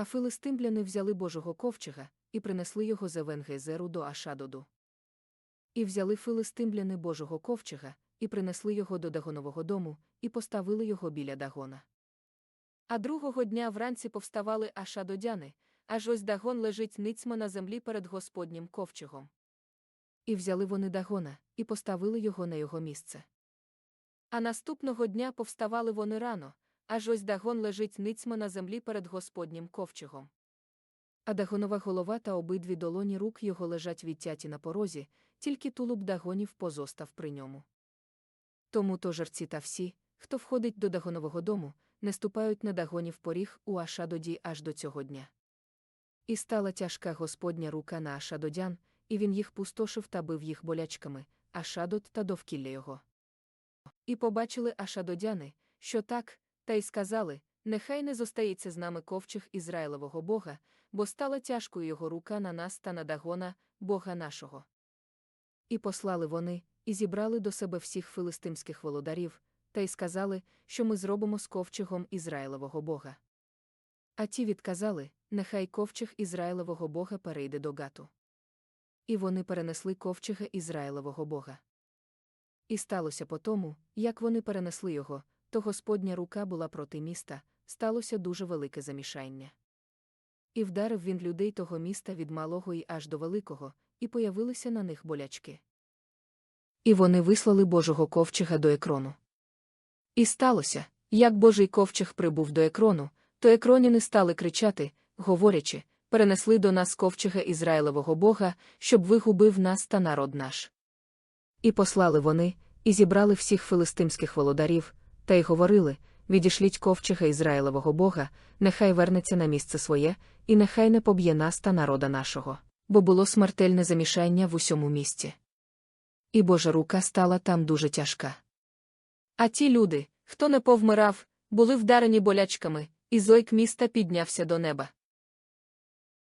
А филистимляни взяли Божого ковчега і принесли його з Евенгезеру до Ашадоду. І взяли филистимляни Божого ковчега і принесли його до Дагонового дому, і поставили його біля Дагона. А другого дня вранці повставали Ашадодяни, аж ось Дагон лежить ницьма на землі перед Господнім ковчегом. І взяли вони Дагона, і поставили його на його місце. А наступного дня повставали вони рано, аж ось Дагон лежить ницьма на землі перед Господнім ковчегом. А Дагонова голова та обидві долоні рук його лежать відтяті на порозі, тільки тулуб Дагонів позостав при ньому. Тому то жерці та всі, хто входить до Дагонового дому, не ступають на Дагонів поріг у Ашадоді аж до цього дня. І стала тяжка Господня рука на Ашадодян, і він їх пустошив та бив їх болячками, Ашадот та довкілля його. І побачили Ашадодяни, що так, та й сказали, нехай не зостається з нами ковчег Ізраїлового Бога, бо стала тяжкою його рука на нас та на Дагона, Бога нашого. І послали вони, і зібрали до себе всіх филистимських володарів, та й сказали, що ми зробимо з ковчегом Ізраїлового Бога. А ті відказали, нехай ковчег Ізраїлового Бога перейде до Гату. І вони перенесли ковчега Ізраїлового Бога. І сталося по тому, як вони перенесли його, то Господня рука була проти міста, сталося дуже велике замішання. І вдарив він людей того міста від малого і аж до великого, і появилися на них болячки. І вони вислали Божого ковчега до екрону. І сталося, як Божий ковчег прибув до екрону, то екроніни стали кричати, говорячи, перенесли до нас ковчега Ізраїлевого Бога, щоб вигубив нас та народ наш. І послали вони, і зібрали всіх филистимських володарів, та й говорили відішліть ковчега Ізраїлевого Бога, нехай вернеться на місце своє, і нехай не поб'є нас та народа нашого, бо було смертельне замішання в усьому місті. І Божа рука стала там дуже тяжка. А ті люди, хто не повмирав, були вдарені болячками, і зойк міста піднявся до неба.